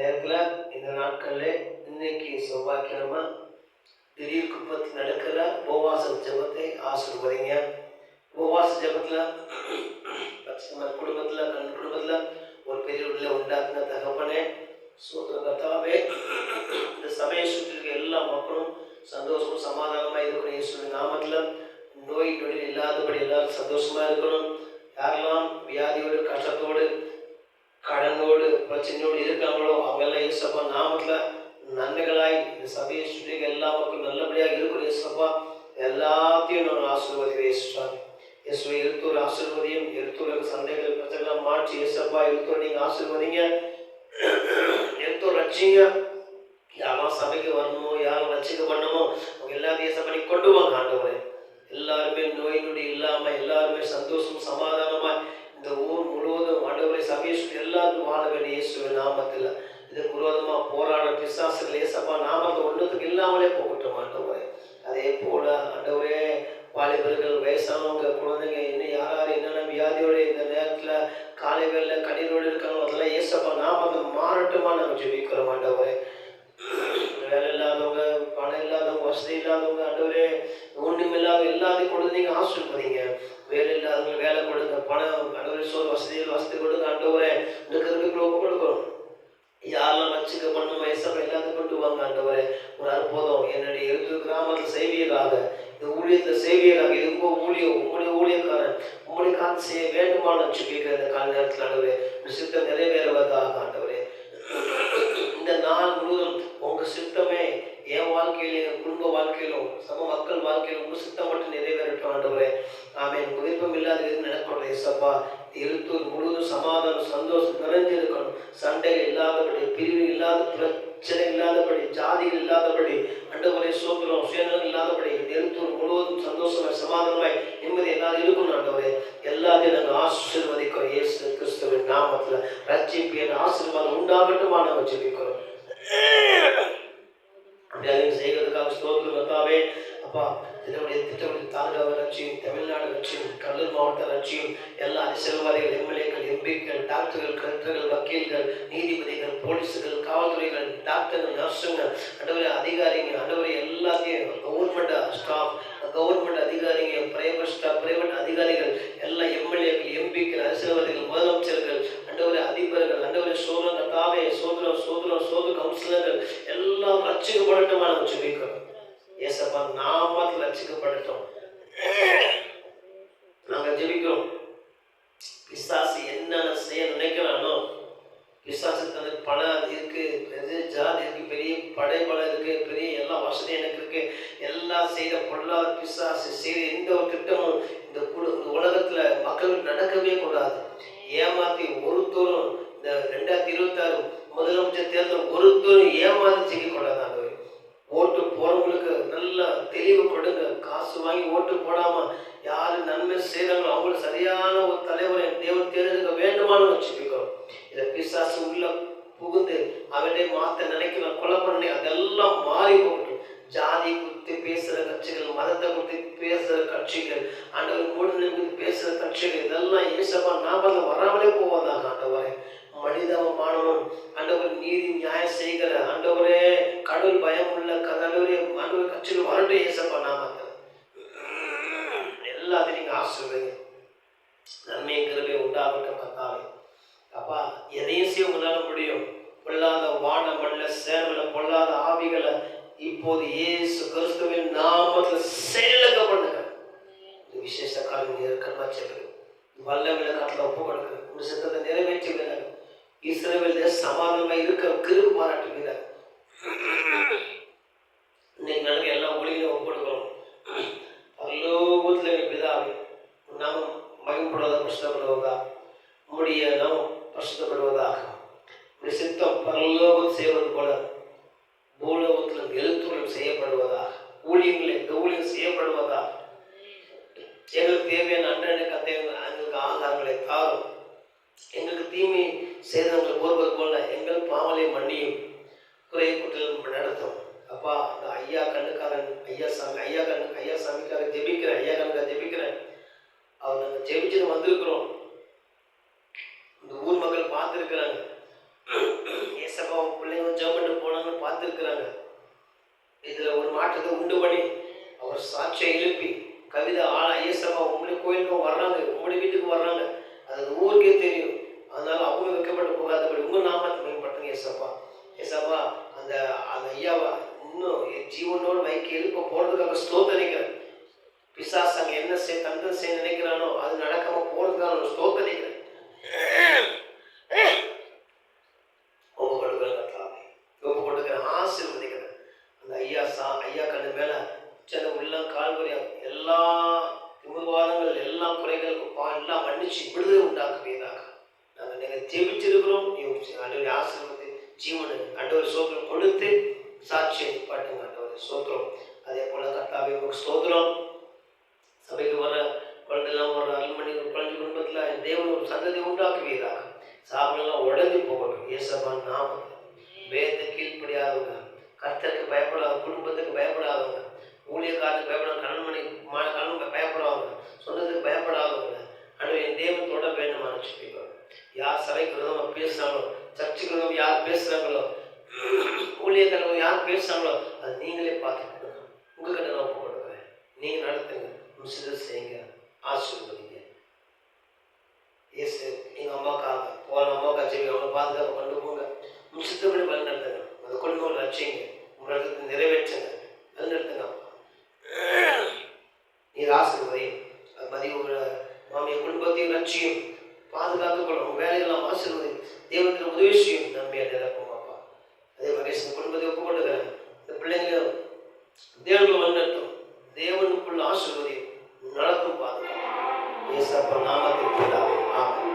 நேரத்தில் இந்த நாட்களில் இன்னைக்கு செவ்வாய்க்கிழமை திடீர் குப்பத்தில் நடக்கிற போவாச ஜெபத்தை ஆசிர்வதிங்க. போவாச ஜெபத்தில் நம்ம குடும்பத்தில் கண் குடும்பத்தில் ஒரு பெரிய உள்ள உண்டாக்குன தகப்பனே சூத்திர இந்த சபையை சுற்றி இருக்க எல்லா மக்களும் சந்தோஷமும் சமாதானமாக இருக்கணும். இயேசுவின் நாமத்தில் நோய் நொடி இல்லாதபடி எல்லாரும் சந்தோஷமாக இருக்கணும். யாரெல்லாம் வியாதியோடு கஷ்டத்தோடு கடனோடு பிரச்சனையோடு இருக்காங்களோ அவங்கெல்லாம் இயேசப்பா நாமத்தில் நன்மைகளாய் இந்த சபையை சுற்றி எல்லா மக்களும் நல்லபடியாக இருக்கிற இயேசப்பா. எல்லாத்தையும் நான் ஆசீர்வதிக்கிறேன் இயேசுவாமி இயேசுவை எழுத்தூர் ஆசீர்வதியும் எழுத்தூர் சந்தைகள் பிரச்சனைலாம் மாற்றி இயேசப்பா எழுத்தூர் நீங்கள் ஆசீர்வதிங்க. எழுத்தூர் ரட்சிங்க. யாரெல்லாம் சபைக்கு வரணுமோ யாரும் ரட்சிக்க பண்ணணுமோ அவங்க எல்லாத்தையும் சபை கொண்டு வாங்க ஆண்டவரே. எல்லாருமே நோய் நொடி இல்லாமல் எல்லாருமே சந்தோஷம் சமாதானம் ஆண்டவரை எல்லாருக்கும் சுற்றி இயேசுவின் நாமத்தில் இதுக்கு விரோதமாக போராட பிசாசுகள் ஏசப்பா நாமத்தை ஒன்றுத்துக்கு இல்லாமலே போகட்டும் ஆண்டவரே. அதே போல ஆண்டவரே வாலிபர்கள் வயசானவங்க குழந்தைங்க இன்னும் யார் யார் என்னென்ன வியாதியோட இந்த நேரத்தில் காலை வேலை கண்ணீரோடு இருக்காங்களோ அதெல்லாம் ஏசப்பா நாமத்தை மாறட்டுமா நாங்கள் ஜெபிக்கிறோம் ஆண்டவரே. வேலை இல்லாதவங்க பணம் இல்லாதவங்க வசதி இல்லாதவங்க ஆண்டவரே ஒன்றும் இல்லாத எல்லாத்தையும் கொடுத்து நீங்கள் ஆசீர்வதிங்க. வேலை இல்லாதவங்க வேலை கொடுங்க பணம் ஆண்டவரே சோறு வசதிகள் வசதி கொடுங்க ஆண்டவரே இந்த கருவிக்குள்ள ஒப்பு கொடுக்குறோம் யாரெல்லாம் வச்சுக்க பண்ணும் வயசாக எல்லாத்தையும் கொண்டு வாங்க ஆண்டவரே. ஒரு அற்புதம். என்னுடைய எழுத்து கிராமத்தில் செய்வியதாக இந்த ஊழியத்தை செய்வியதாக இது உங்க ஊழியம் உங்களுடைய ஊழியக்காரன் உங்களுடைய காத்து செய்ய வேண்டுமான சுபிக்கிற இந்த கால நேரத்தில் ஆண்டவரே சித்தம் நிறைவேறுவதாக ஆண்டவரே. இந்த நாள் முழுவதும் உங்க சித்தமே என் வாழ்க்கையிலும் என் குடும்ப வாழ்க்கையிலும் சம மக்கள் வாழ்க்கையிலும் உங்க சித்தம் மட்டும் நிறைவேறட்டும் ஆண்டவரே. இல்லாத எதுவும் ஏசப்பா எழுத்தூர் முழுவதும் சமாதானம் சந்தோஷம் நிறைஞ்சிருக்கணும் சண்டைகள் இல்லாதபடி பிரிவு இல்லாத பிரச்சனை இல்லாதபடி ஜாதிகள் இல்லாதபடி அண்டவரை சோத்திரம் சுயநலம் இல்லாதபடி எழுத்தூர் முழுவதும் சந்தோஷமாய் சமாதானமாய் நிம்மதி எல்லாரும் இருக்கணும் அண்டவரே எல்லாத்தையும் நாங்கள் ஆசீர்வதிக்கிறோம். இயேசு கிறிஸ்துவின் நாமத்தில் ரட்சிப்பின் ஆசீர்வாதம் உண்டாகட்டுமா நாங்கள் ஜெபிக்கிறோம். செய்வதற்காக ஸ்தோத்திரம் கர்த்தாவே. அப்பா இதனுடைய திட்டமிட்டு தாங்க ரட்சியும் தமிழ்நாடு லட்சியம் கடலூர் மாவட்ட லட்சியம் எல்லா அரசியல்வாதிகள் எம்எல்ஏக்கள் எம்பிக்கள் டாக்டர்கள் கலெக்டர்கள் வக்கீல்கள் நீதிபதிகள் போலீஸுகள் காவல்துறைகள் டாக்டர்கள் நர்ஸுங்க அண்டவரை அதிகாரிங்க அண்டவரை எல்லாத்தையும் கவர்மெண்ட் ஸ்டாஃப் கவர்மெண்ட் அதிகாரிங்க பிரைவேட் ஸ்டாஃப் பிரைவேட் அதிகாரிகள் எல்லா எம்எல்ஏக்கள் எம்பிக்கள் அரசியல்வாதிகள் முதலமைச்சர்கள் அண்டவரை அதிபர்கள் அண்டவரை சோதரம் கத்தாவே சோதரம் சோதரம் சோதர கவுன்சிலர்கள் எல்லாம் ரட்சிக்கப்படட்டுமா நம்ம சொல்லிக்கிறோம் ஏசப்பா நாம ரட்சிக்கப்படட்டும் நாங்கள் ஜெபிக்கிறோம் பிசாசு என்னென்ன செய்ய நினைக்கிறானோ பிசாசு தனக்கு பணம் இருக்கு பெரிய ஜாதி இருக்கு பெரிய படைபலம் இருக்கு பெரிய எல்லா வசதி எனக்கு இருக்கு. எல்லாம் செய்த பொருளாதார பிசாசு செய்த எந்த ஒரு திட்டமும் இந்த குடு இந்த உலகத்துல மக்களுக்கு நடக்கவே கூடாது. ஏமாத்தி ஒருத்தரும் இந்த ரெண்டாயிரத்தி இருபத்தாறு முதலமைச்சர் தேர்தல் ஒருத்தரும் ஏமாத்தி செய்யக்கூடாது ஓட்டு போறவங்களுக்கு நல்லா தெளிவு கொடுங்க. காசு வாங்கி ஓட்டு போடாம யாரு நன்மை செய்கிறாங்களோ அவங்களுக்கு சரியான ஒரு தலைவரை தேவன் தேர்ந்தெடுக்க வேண்டுமானு வச்சுக்கிறோம் இதை பிசாசு உள்ள புகுந்து அவனே மாத்த நினைக்கிற கொலை பண்ணி அதெல்லாம் மாறி போட்டு ஜாதி குறித்து பேசுற கட்சிகள் மதத்தை குறித்து பேசுற கட்சிகள் ஆண்டவர் மூடனை குறித்து பேசுற கட்சிகள் இதெல்லாம் ஏசப்பா நாம வராமலே போவதாக ஆண்டவரே. மனிதமானவன் ஆண்டவர் நீதி நியாயம் செய்கிற ஆண்டவரே கடவுள் பயம் உள்ள கடவுளே ஆண்டவர் கட்சிகள் வரட்டும் ஏசப்பா நாமத்தில் எல்லாத்தையும் நீங்க ஆசிர்வதிங்க நன்மையும் கிருபை உண்டாகட்டும் கத்தாவே அப்பா எதையும் செய்ய உங்களால முடியும். பொல்லாத வான மண்ல சேவல பொல்லாத ஆவிகளை இப்போது இயேசு கிறிஸ்துவின் நாமத்தில் செயலுக்க பண்ணுங்க விசேஷ காலம் நேர்க்கமா செல்லுங்க. வல்லவில காட்டில் ஒப்பு கொடுக்குறது உங்க சித்தத்தை நிறைவேற்றுகிறார் இஸ்ரேவில் சமாதானமா இருக்க கிருப பாராட்டுகிறார் இன்னைக்கு நடக்க எல்லா ஒளியிலும் ஒப்பு கொடுக்கிறோம். பரலோகத்தில் எங்கள் பிதாவே நாம் நாமம் மகிமைப்படுவதாக பிரசுத்தப்படுவதா உம்முடைய பிரசுத்தப்படுவதாக. இப்படி சித்தம் பரலோகம் செய்வது போல பூலோகத்தில் எழுத்துடன் செய்யப்படுவதாக. ஊழியங்கள் இந்த ஊழியம் செய்யப்படுவதாக. எங்களுக்கு தேவையான அன்றனுக்கு தேவையான எங்களுக்கு ஆதாரங்களை தாரும். எங்களுக்கு தீமை செய்தவங்களுக்கு ஒருவர் போல எங்கள் பாவலை மன்னியும். குறை குற்றல் நடத்தும். அப்பா அந்த ஐயா கண்ணுக்காரன் ஐயா சாமி ஐயா கண்ணு ஐயா சாமிக்காக ஜெபிக்கிறேன் ஐயா கண்ணுக்காக ஜெபிக்கிறேன். அவர் நாங்கள் ஜெபிச்சுட்டு வந்திருக்கிறோம் இந்த ஊர் மக்கள் பார்த்துருக்குறாங்க ஏசப்பா பிள்ளைங்க ஜெபம் பண்ணி காத்திருக்கிறாங்க. இதுல இதில் ஒரு மாற்றத்தை உண்டு பண்ணி அவர் சாட்சியை எழுப்பி கவிதை ஆளா ஏசவா உங்களுடைய கோயிலுக்கும் வர்றாங்க உங்களுடைய வீட்டுக்கு வர்றாங்க. அது ஊருக்கே தெரியும். அதனால அவங்க வைக்கப்பட்டு போகாதபடி உங்கள் நாமத்தை மேம்படுத்துங்க ஏசப்பா ஏசப்பா அந்த அந்த ஐயாவா இன்னும் என் ஜீவனோடு வைக்க எழுப்ப போகிறதுக்காக ஸ்தோத்தரிக்கிறேன் பிசாஸ் அங்கே என்ன செய் தந்தது செய்ய நினைக்கிறானோ அது நடக்காம போகிறதுக்காக ஸ்லோ ஸ்தோத்தரிக்கிறேன் ஒப்பு கொடுக்குறேன் கர்த்தாவே ஒப்பு கொடுக்குறேன் ஆசீர்வதிக்கிறேன் அந்த ஐயா சா ஐயா கண்ணு மேலே சின்ன உள்ள கால்வரியா எல்லா எல்லாம் எல்லா குறைகளுக்கும் எல்லாம் மன்னிச்சு விடுதலை உண்டாக்குவீராக. நாங்கள் நீங்கள் ஜெபிச்சிருக்கிறோம் நீ ஆண்டவர் ஆசீர்வதி ஜீவனு ஆண்டவர் சோத்திரம் கொடுத்து சாட்சியை பாட்டுங்க ஆண்டவர் சோத்திரம் அதே போல கர்த்தாவே உங்களுக்கு ஸ்தோத்திரம் சபைக்கு வர குழந்தைலாம் ஒரு அருள்மணி குழந்தை குடும்பத்தில் தேவன் ஒரு சந்ததி உண்டாக்குவீராக. சாப்பிடலாம் உடஞ்சி போகணும் இயேசப்பான் நாம வேதத்தை கீழ்ப்படியாதவங்க கர்த்தருக்கு பயப்படாத குடும்பத்துக்கு பயப்படாதவங்க ஊழியக்காரனுக்கு பயப்படாத கண்மணி மா கண்ணு பயப்படாதவங்க சொன்னதுக்கு பயப்படாதவங்க ஆனால் என் தேவன் தொட வேண்டுமான்னு சொல்லிக்கோ யார் சபைக்கு விரோதமாக பேசுகிறாங்களோ சர்ச்சுக்கு விரோதமாக யார் பேசுகிறாங்களோ ஊழியக்காரங்க யார் பேசுகிறாங்களோ அது நீங்களே பார்த்துக்கணும் உங்ககிட்ட நான் ஒப்பு கொடுக்குறேன். நீங்கள் நடத்துங்க. முசித செய்யுங்க. ஆசீர்வதிங்க. ஏசு எங்கள் அம்மாக்காக போன அம்மாக்கா சரி அவங்களை பாதுகாப்பு கொண்டு போங்க. முசித்தபடி வழி நடத்துங்க. அதை குடும்பம் ரட்சிங்க. உங்கள் இடத்துல நிறைவேற்றுங்க. வழி நடத்துங்க. நீர் ஆசீர்வதியும். அது மாதிரி உங்கள் மாமிய குடும்பத்தையும் ரட்சியும். பாதுகாத்துக் கொள்ளும் வேலையெல்லாம் ஆசிர்வதி தேவத்தில் உதவி செய்யும் நன்மையை நிரப்பும் அப்பா அதே மாதிரி குடும்பத்தை ஒப்புக்கொண்டுக்கிறேன் இந்த பிள்ளைங்க தேவனுக்கு வழிநடத்தும். தேவனுக்குள்ள ஆசிர்வதி நடத்தும் பாதுகாப்பு ஏசப்பா நாமத்தில்